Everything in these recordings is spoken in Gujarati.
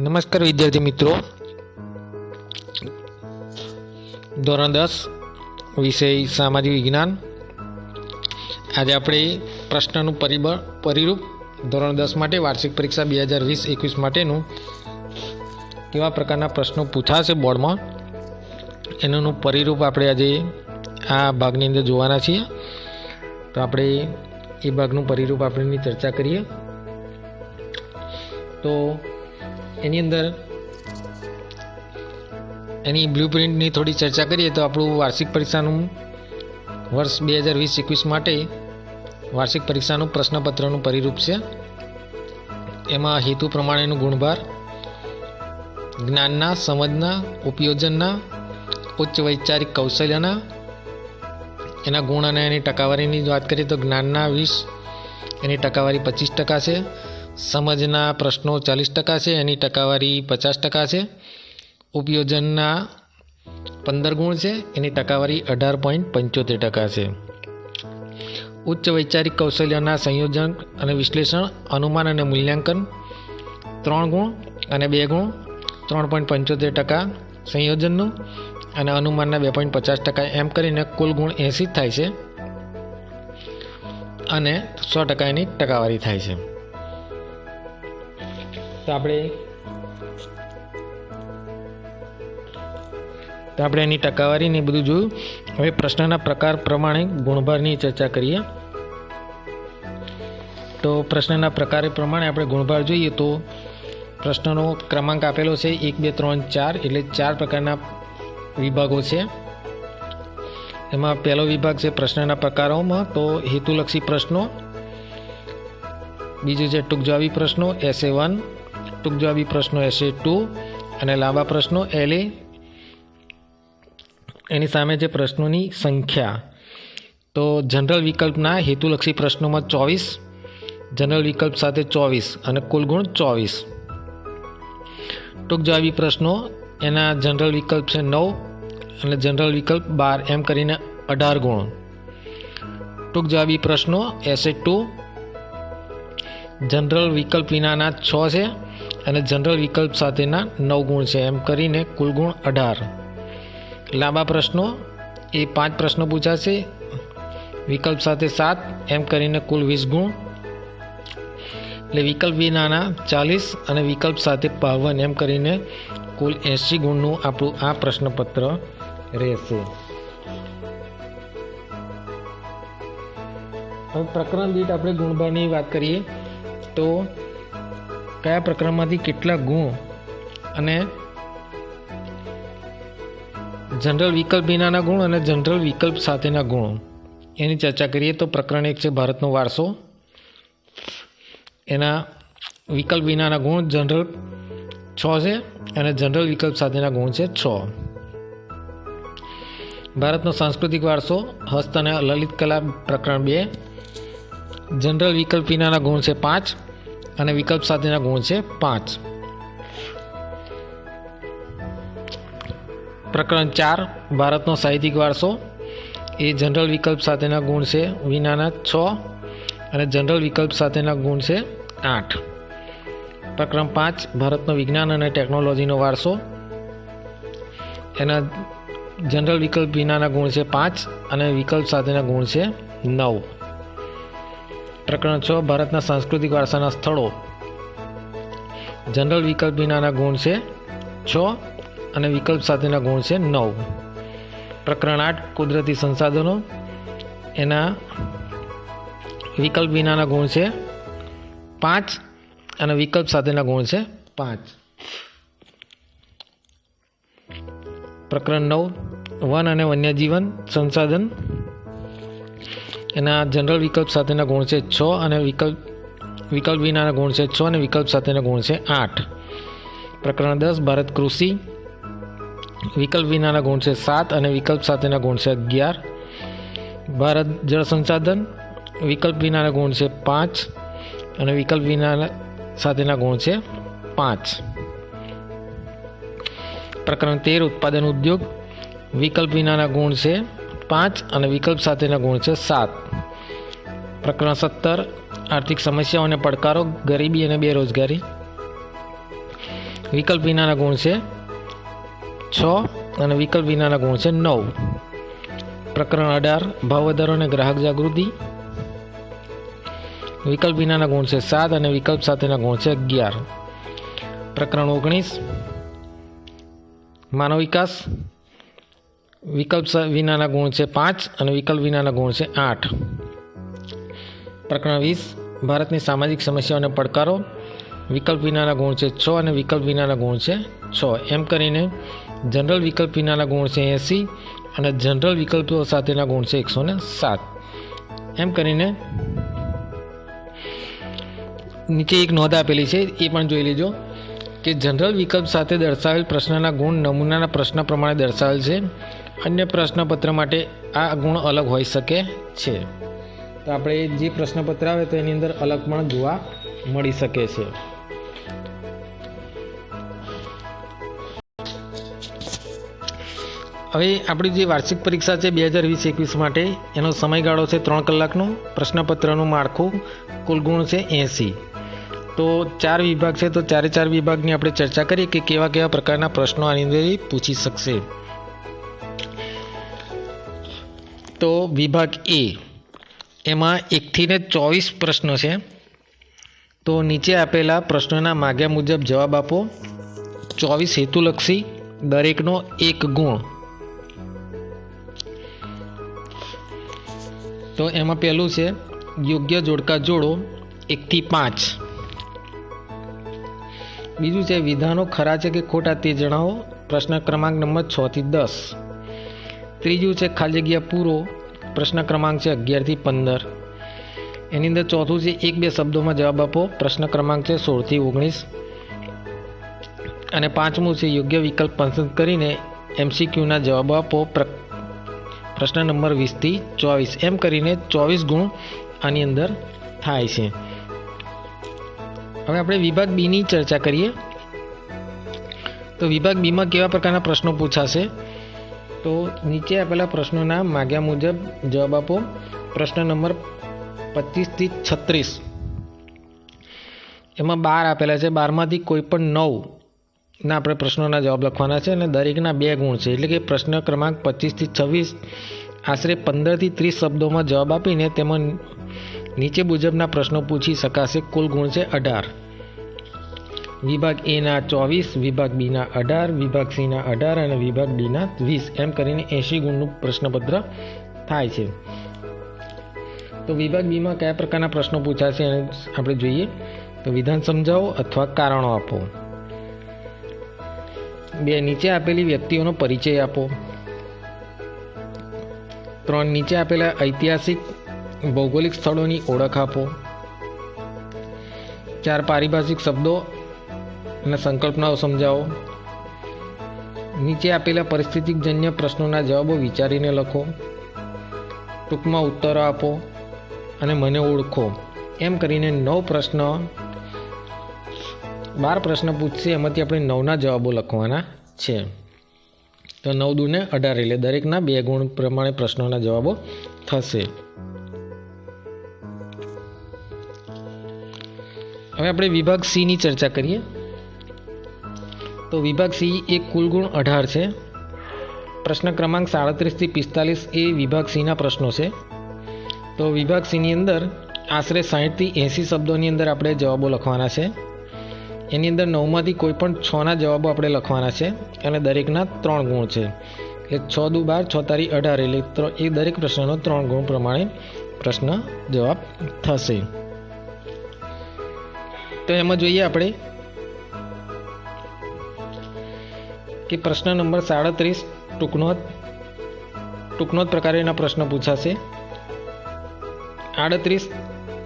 નમસ્કાર વિદ્યાર્થી મિત્રો. ધોરણ દસ, વિષય સામાજિક વિજ્ઞાન. આજે આપણે પ્રશ્નનું પરિબળ, પરિરૂપ ધોરણ દસ માટે વાર્ષિક પરીક્ષા બે હજાર વીસ એકવીસ માટેનું કેવા પ્રકારના પ્રશ્નો પૂછાશે બોર્ડમાં. એનું પરિરૂપ આપણે આજે આ ભાગની અંદર જોવાના છીએ. તો આપણે એ ભાગનું પરિરૂપ આપણેની ચર્ચા કરીએ. તો એની અંદર એની બ્લુપ્રિન્ટની થોડી ચર્ચા કરીએ તો આપણું વાર્ષિક પરીક્ષાનું વર્ષ બે હજાર વીસ એકવીસ માટે વાર્ષિક પરીક્ષાનું પ્રશ્નપત્રનું પરિરૂપ છે. એમાં હેતુ પ્રમાણેનું ગુણભાર, જ્ઞાનના સમજના ઉપયોજનના, ઉચ્ચ વૈચારિક કૌશલ્યના, એના ગુણ અને એની ટકાવારીની વાત કરીએ તો જ્ઞાનના વીસ, એની ટકાવારી પચીસ ટકા છે. સમજના પ્રશ્નો ચાલીસ ટકા છે, એની ટકાવારી પચાસ ટકા છે. ઉપયોજનના પંદર ગુણ છે, એની ટકાવારી અઢાર પોઈન્ટ પંચોતેર ટકા છે. ઉચ્ચ વૈચારિક કૌશલ્યના સંયોજન અને વિશ્લેષણ, અનુમાન અને મૂલ્યાંકન. ત્રણ ગુણ અને બે ગુણ, ત્રણ પોઈન્ટ પંચોતેર ટકા સંયોજનનું અને અનુમાનના બે પોઈન્ટ પચાસ ટકા, એમ કરીને કુલ ગુણ એંસી થાય છે. અને સો ટકા એની ટકાવારી થાય છે. તો આપણે તો આપણે એની ટકાવારી ને બધું જોયું. હવે પ્રશ્નના પ્રકાર પ્રમાણે ગુણભારની ચર્ચા કરીએ. તો પ્રશ્નના પ્રકાર પ્રમાણે આપણે ગુણભાર જોઈએ તો પ્રશ્નનો ક્રમાંક આપેલો છે એક, બે, ત્રણ, ચાર એટલે ચાર પ્રકારના વિભાગો છે. એમાં પહેલો વિભાગ છે પ્રશ્નના પ્રકારોમાં તો હેતુલક્ષી પ્રશ્નો. બીજો છે ટૂંક જવાબી પ્રશ્નો, એસે વન ટૂંક જવાબી પ્રશ્નો એસે ટુ અને લાંબા પ્રશ્નો એલ એ એની સામે છે પ્રશ્નોની સંખ્યા. તો જનરલ વિકલ્પના હેતુલક્ષી પ્રશ્નોમાં ચોવીસ, જનરલ વિકલ્પ સાથે ચોવીસ અને કુલ ગુણ ચોવીસ. ટૂંક જવાબી પ્રશ્નો, એના જનરલ વિકલ્પ છે નવ અને જનરલ વિકલ્પ બાર, એમ કરીને અઢાર ગુણ. ટૂંક જવાબી પ્રશ્નો એસે ટુ જનરલ વિકલ્પ વિનાના છ છે. અને જનરલ વિકલ્પ સાથેના નવ ગુણ છે. એમ કરીને કુલ ગુણ અઢાર. લાંબા પ્રશ્નો. એ પાંચ પ્રશ્નો પૂછાશે. વિકલ્પ સાથે સાત. એમ કરીને કુલ વીસ ગુણ. એટલે વિકલ્પ વિનાના ચાલીસ અને વિકલ્પ સાથે બાવન. એમ કરીને કુલ એંસી ગુણનું આપણું આ પ્રશ્નપત્ર રહેશે. હવે પ્રકરણ દીઠ આપણે ગુણબાની વાત કરીએ તો કયા પ્રકરણમાંથી કેટલા ગુણ અને જનરલ વિકલ્પ વિનાના ગુણ અને જનરલ વિકલ્પ સાથેના ગુણો? એની ચર્ચા કરીએ તો પ્રકરણ એક છે ભારતનો વારસો. એના વિકલ્પ વિનાના ગુણ જનરલ છ છે અને જનરલ વિકલ્પ સાથેના ગુણ છે છ. ભારતનો સાંસ્કૃતિક વારસો, હસ્ત અને લલિત કલા પ્રકરણ બે. જનરલ વિકલ્પ વિનાના ગુણ છે પાંચ. અને વિકલ્પ સાથેના ગુણ છે પાંચ. પ્રકરણ ચાર, ભારતનો સાહિત્યિક વારસો. એ જનરલ વિકલ્પ સાથેના ગુણ છે વિનાના છ અને જનરલ વિકલ્પ સાથેના ગુણ છે આઠ. પ્રકરણ પાંચ, ભારતનો વિજ્ઞાન અને ટેકનોલોજીનો વારસો. એના જનરલ વિકલ્પ વિનાના ગુણ છે પાંચ અને વિકલ્પ સાથેના ગુણ છે નવ. પ્રકરણ છ ભારતના સાંસ્કૃતિક વારસાના સ્થળો. જનરલ વિકલ્પ વિનાના ગુણ છે છ અને વિકલ્પ સાથેના ગુણ છે નવ. પ્રકરણ આઠ, કુદરતી સંસાધનો. એના વિકલ્પ વિનાના ગુણ છે પાંચ અને વિકલ્પ સાથેના ગુણ છે પાંચ. પ્રકરણ નવ, વન અને વન્યજીવન સંસાધન. એના જનરલ વિકલ્પ સાથેના ગુણ છે છ અને વિકલ્પ વિકલ્પ વિનાના ગુણ છે છ અને વિકલ્પ સાથેના ગુણ છે આઠ. પ્રકરણ દસ, ભારત કૃષિ. વિકલ્પ વિનાના ગુણ છે સાત અને વિકલ્પ સાથેના ગુણ છે અગિયાર. ભારત જળ સંસાધન. વિકલ્પ વિનાના ગુણ છે પાંચ અને વિકલ્પ વિના સાથેના ગુણ છે પાંચ. પ્રકરણ તેર, ઉત્પાદન ઉદ્યોગ. વિકલ્પ વિનાના ગુણ છે પાંચ અને વિકલ્પ સાથેના ગુણ છે સાત. પ્રકરણ સત્તર, આર્થિક સમસ્યાઓ અને પડકારો, ગરીબી અને બેરોજગારી. વિકલ્પ વિનાના ગુણ છે છ અને વિકલ્પ વિનાના ગુણ છે નવ. પ્રકરણ અઢાર ભાવ વધારો અને ગ્રાહક જાગૃતિ. વિકલ્પ વિનાના ગુણ છે સાત અને વિકલ્પ સાથેના ગુણ છે અગિયાર. પ્રકરણ ઓગણીસ, માનવ વિકાસ. વિકલ્પ વિનાના ગુણ છે પાંચ અને વિકલ્પ વિનાના ગુણ છે આઠ. પ્રકરણ વીસ, ભારતની સામાજિક સમસ્યાઓને પડકારો. વિકલ્પ વિનાના ગુણ છે છ અને વિકલ્પ વિનાના ગુણ છે છ. એમ કરીને જનરલ વિકલ્પ વિનાના ગુણ છે એંસી અને જનરલ વિકલ્પો સાથેના ગુણ છે એકસો ને સાત. એમ કરીને નીચે એક નોંધ આપેલી છે, એ પણ જોઈ લેજો, કે જનરલ વિકલ્પ સાથે દર્શાવેલ પ્રશ્નના ગુણ નમૂનાના પ્રશ્ન પ્રમાણે દર્શાવેલ છે. અન્ય પ્રશ્નપત્ર માટે આ ગુણ અલગ હોઈ શકે છે. તો આપણે જે પ્રશ્નપત્ર આવે તો એની અંદર અલગ પણ જોવા મળી શકે છે. હવે આપણી જે વાર્ષિક પરીક્ષા છે બે હજાર વીસ એકવીસ માટે, એનો સમયગાળો છે ત્રણ કલાકનો, પ્રશ્નપત્રનું માળખું કુલ ગુણ છે એંસી. તો ચાર વિભાગ છે તો ચારે ચાર વિભાગની આપણે ચર્ચા કરીએ કે કેવા કેવા પ્રકારના પ્રશ્નો આની અંદર પૂછી શકશે. તો વિભાગ એ. એમાં એકથી ને ચોવીસ પ્રશ્નો છે. તો નીચે આપેલા પ્રશ્નોના માગ્યા મુજબ જવાબ આપો. ચોવીસ હેતુલક્ષી, દરેકનો એક ગુણ. તો એમાં પહેલું છે, યોગ્ય જોડકા જોડો, એકથી પાંચ. બીજું છે, વિધાનો ખરા છે કે ખોટા તે જણાવો. પ્રશ્ન ક્રમાંક નંબર છથી દસ. ત્રીજું છે ખાલી જગ્યા પૂરો. પ્રશ્ન ક્રમાંક છે અગિયારથી પંદર. એની અંદર ચોથું છે એક બે શબ્દોમાં જવાબ આપો. પ્રશ્ન ક્રમાંક છે સોળથી ઓગણીસ. અને પાંચમું છે યોગ્ય વિકલ્પ પસંદ કરીને એમસીક્યુના જવાબો આપો. પ્ર- પ્રશ્ન નંબર વીસથી ચોવીસ. એમ કરીને ચોવીસ ગુણ આની અંદર થાય છે. હવે આપણે વિભાગ બીની ચર્ચા કરીએ. તો વિભાગ બીમાં કેવા પ્રકારના પ્રશ્નો પૂછાશે? તો નીચે આપેલા પ્રશ્નોના માગ્યા મુજબ જવાબ આપો. પ્રશ્ન નંબર પચીસથી છત્રીસ. એમાં બાર આપેલા છે. બારમાંથી કોઈ પણ નવ ના આપણે પ્રશ્નોના જવાબ લખવાના છે અને દરેકના બે ગુણ છે. એટલે કે પ્રશ્ન ક્રમાંક પચીસથી છવ્વીસ આશરે પંદરથી ત્રીસ શબ્દોમાં જવાબ આપીને તેમાં નીચે મુજબના પ્રશ્નો પૂછી શકાશે. કુલ ગુણ છે અઢાર. વિભાગ એના ચોવીસ, વિભાગ બીના અઢાર, વિભાગ સીના અઢાર અને વિભાગ ડીના વીસ એમ કરીને એંશી ગુણનું પ્રશ્નપત્ર થાય છે. તો વિભાગ બીમાં કયા પ્રકારના પ્રશ્નો પૂછાશે આપણે જોઈએ. તો વિધાન સમજાવો અથવા કારણો આપો. બે, નીચે આપેલી વ્યક્તિઓનો પરિચય આપો. ત્રણ, નીચે આપેલા ઐતિહાસિક ભૌગોલિક સ્થળોની ઓળખ આપો. ચાર, પારિભાષિક શબ્દો અને સંકલ્પનાઓ સમજાવો. નીચે આપેલા પરિસ્થિતિજન્ય પ્રશ્નોના જવાબો વિચારીને લખો. ટૂંકમાં ઉત્તરો આપો અને મને ઓળખો. એમ કરીને નવ પ્રશ્ન, બાર પ્રશ્ન પૂછશે, એમાંથી આપણે નવના જવાબો લખવાના છે. તો નવ દૂને અઢાર, એટલે દરેકના બે ગુણ પ્રમાણે પ્રશ્નોના જવાબો થશે. હવે આપણે વિભાગ સીની ચર્ચા કરીએ. તો વિભાગ સી એ કુલ ગુણ અઢાર છે. પ્રશ્ન ક્રમાંક સાડત્રીસથી પિસ્તાલીસ એ વિભાગ સીના પ્રશ્નો છે. તો વિભાગ સીની અંદર આશરે સાહીઠથી એંસી શબ્દોની અંદર આપણે જવાબો લખવાના છે. એની અંદર નવમાંથી કોઈ પણ છના જવાબો આપણે લખવાના છે અને દરેકના ત્રણ ગુણ છે. એટલે છ દુ બાર, છ તારી અઢાર એટલે એ દરેક પ્રશ્નનો ત્રણ ગુણ પ્રમાણે પ્રશ્ન જવાબ થશે. તો એમાં જોઈએ આપણે કે પ્રશ્ન નંબર સાડત્રીસ ટૂંકનો ટૂંકનો જ પ્રકારેના પ્રશ્ન પૂછાશે. આડત્રીસ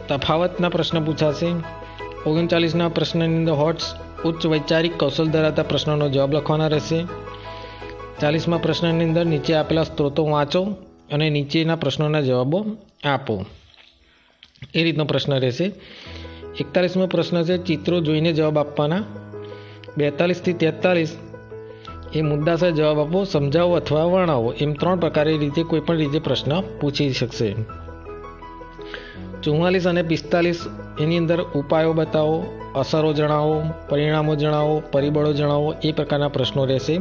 તફાવતના પ્રશ્ન પૂછાશે. ઓગણચાલીસના પ્રશ્નની અંદર હોટ્સ ઉચ્ચ વૈચારિક કૌશલ ધરાવતા પ્રશ્નોનો જવાબ લખવાના રહેશે. ચાલીસમાં પ્રશ્નની અંદર નીચે આપેલા સ્ત્રોતો વાંચો અને નીચેના પ્રશ્નોના જવાબો આપો. એ રીતનો પ્રશ્ન રહેશે. એકતાલીસમો પ્રશ્ન છે, ચિત્રો જોઈને જવાબ આપવાના. બેતાલીસથી તેતાલીસ એ મુદ્દાસર જવાબ આપો, સમજાવો અથવા વર્ણવો. એમ ત્રણ પ્રકારે રીતે કોઈ પણ રીતે પ્રશ્ન પૂછી શકશે. ચુમ્માલીસ અને પિસ્તાલીસ એની અંદર ઉપાયો બતાવો, અસરો જણાવો, પરિણામો જણાવો, પરિબળો જણાવો, એ પ્રકારના પ્રશ્નો રહેશે.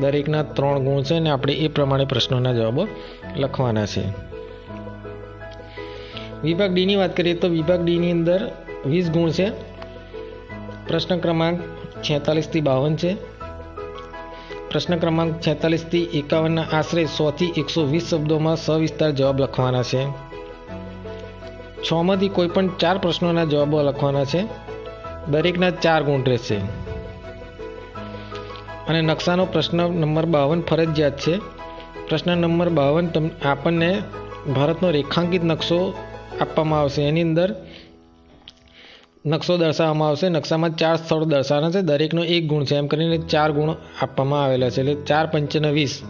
દરેકના ત્રણ ગુણ છે અને આપણે એ પ્રમાણે પ્રશ્નોના જવાબો લખવાના છે. વિભાગ ડીની વાત કરીએ તો વિભાગ ડીની અંદર વીસ ગુણ છે. પ્રશ્ન ક્રમાંક છેતાલીસથી બાવન છે. પ્રશ્ન ક્રમાંક છેતાલીસથી એકાવનના આશરે સોથી એકસો વીસ શબ્દોમાં સવિસ્તાર જવાબ લખવાના છે. છમાંથી કોઈ પણ ચાર પ્રશ્નોના જવાબો લખવાના છે. દરેકના ચાર ગુણ રહેશે. અને નકશાનો પ્રશ્ન નંબર બાવન ફરજિયાત છે. પ્રશ્ન નંબર બાવન આપણને ભારતનો રેખાંકિત નકશો આપવામાં આવશે. એની અંદર નકશો દર્શાવવામાં આવશે. નકશામાં ચાર સ્થળો દર્શાવવાના છે. દરેકનો એક ગુણ છે. એમ કરીને ચાર ગુણ આપવામાં આવેલા છે. એટલે ચાર પંચને વીસ.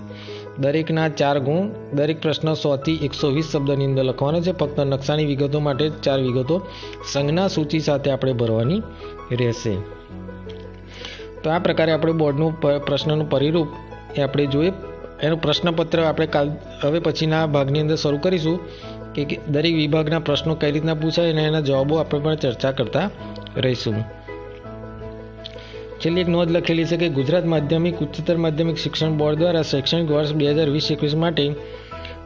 દરેકના ચાર ગુણ. દરેક પ્રશ્ન સોથી એકસો વીસ શબ્દની અંદર લખવાનો છે. ફક્ત નકશાની વિગતો માટે ચાર વિગતો સંજ્ઞા સૂચિ સાથે આપણે ભરવાની રહેશે. તો આ પ્રકારે આપણે બોર્ડનું પ્રશ્નનું પરિરૂપ એ આપણે જોઈએ. એનું પ્રશ્નપત્ર આપણે કાલ, હવે પછીના ભાગની અંદર શરૂ કરીશું. કે દરેક વિભાગના પ્રશ્નો કઈ રીતના પૂછાય અને એના જવાબો આપણે પણ ચર્ચા કરતા રહીશું. છેલ્લી એક નોંધ લખેલી છે કે ગુજરાત માધ્યમિક, ઉચ્ચતર માધ્યમિક શિક્ષણ બોર્ડ દ્વારા શૈક્ષણિક વર્ષ બે હજાર વીસ એકવીસ માટે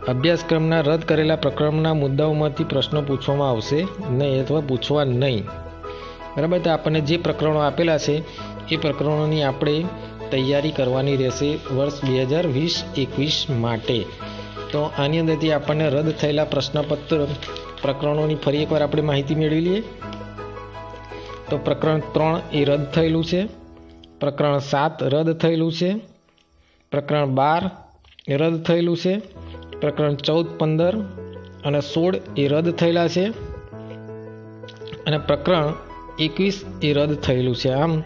અભ્યાસક્રમના રદ કરેલા પ્રકરણના મુદ્દાઓમાંથી પ્રશ્નો પૂછવામાં આવશે નહીં અથવા પૂછવા નહીં. બરાબર? તો આપણને જે પ્રકરણો આપેલા છે, એ પ્રકરણોની આપણે તૈયારી કરવાની રહેશે વર્ષ બે હજાર વીસ એકવીસ માટે. તો આની અંદરથી આપણને રદ થયેલા પ્રશ્નપત્ર પ્રકરણોની ફરી એકવાર આપણે માહિતી મેળવી લઈએ. તો પ્રકરણ ત્રણ એ રદ થયેલું છે. પ્રકરણ સાત રદ થયેલું છે. પ્રકરણ બાર એ રદ થયેલું છે. પ્રકરણ ચૌદ પંદર અને સોળ એ રદ થયેલા છે. અને પ્રકરણ એકવીસ એ રદ થયેલું છે. આમ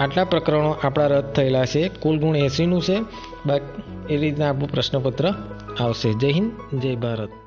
આટલા પ્રકરણો આપણા રદ થયેલા છે. કુલ ગુણ એંસીનું છે. બાકી એ રીતના આપણું પ્રશ્નપત્ર આવશે. જય હિન્દ જય ભારત.